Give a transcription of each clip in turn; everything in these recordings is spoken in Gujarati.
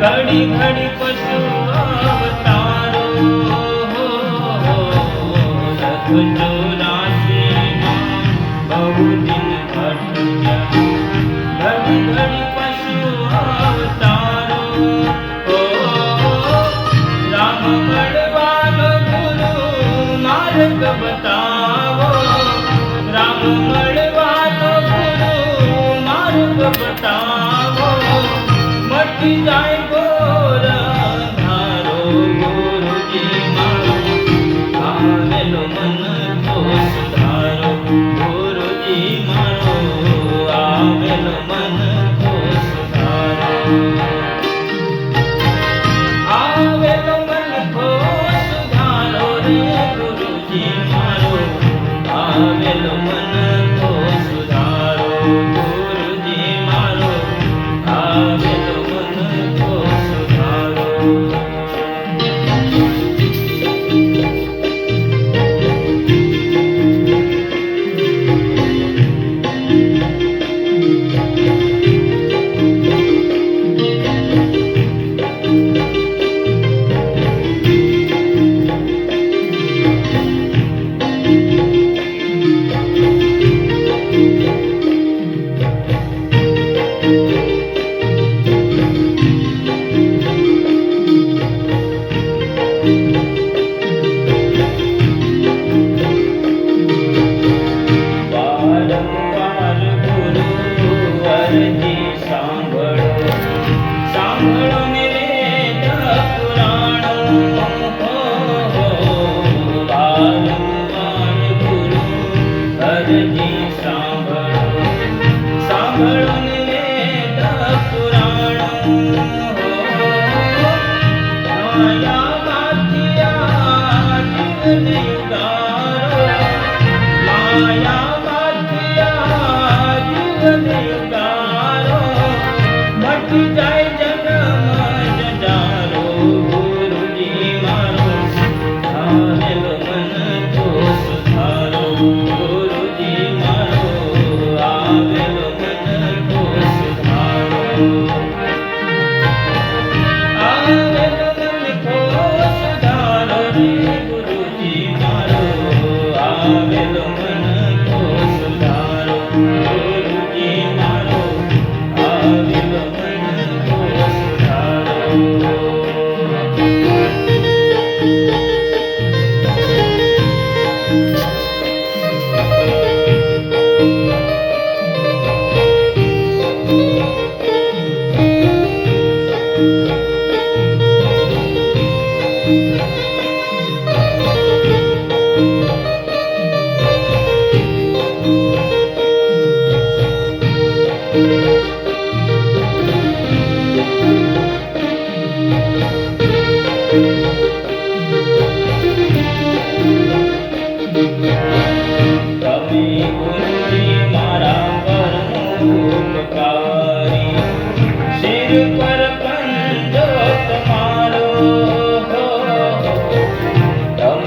ઘડી ઘડી પશુ અવતારો લખ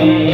Thank you.